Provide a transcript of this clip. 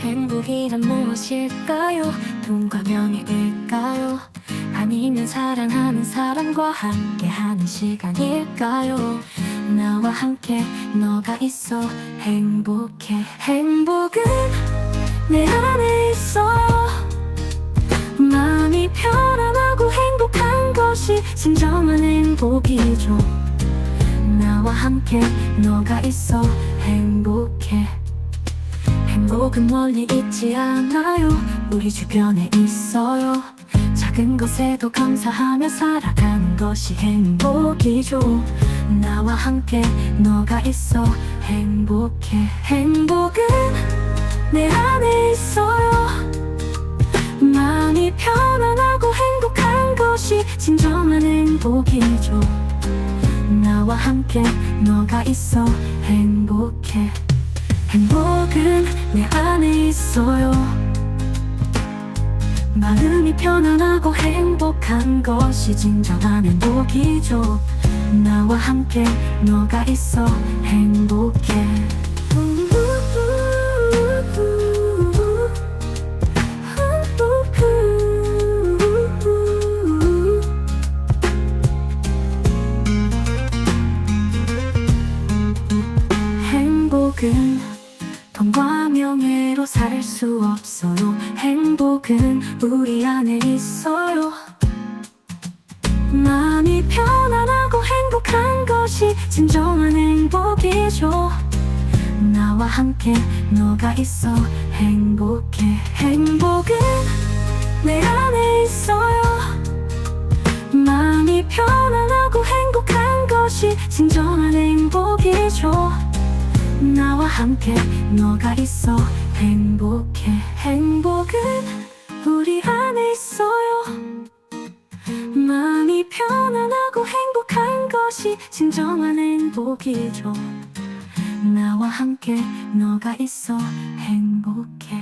행복이란 무엇일까요? 돈과 명예일까요? 아니면 사랑하는 사람과 함께하는 시간일까요? 나와 함께 너가 있어 행복해 행복은 내 안에 있어요 마음이 편안하고 행복한 것이 진정한 행복이죠 나와 함께 너가 있어 행복해 행복은 멀리 있지 않아요. 우리 주변에 있어요. 작은 것에도 감사하며 살아가는 것이 행복이죠. 나와 함께 너가 있어 행복해. 행복은 내 안에 있어요. 마음이 편안하고 행복한 것이 진정한 행복이죠. 나와 함께 너가 있어 행복해 행복은 내 안에 있어요. 마음이 편안하고 행복한 것이 진정한 행복이죠. 나와 함께 너가 있어 행복해. 행복은 돈과 명예로 살 수 없어요. 행복은 우리 안에 있어요. 마음이 편안하고 행복한 것이 진정한 행복이죠. 나와 함께 너가 있어 행복해. 행복은 내 안에 있어요. 마음이 편안하고 행복한 것이 진정한 행복이죠. 나와 함께 너가 있어. 행복해. 행복은 우리 안에 있어요. 마음이 편안하고 행복한 것이 진정한 행복이죠. 나와 함께 너가 있어. 행복해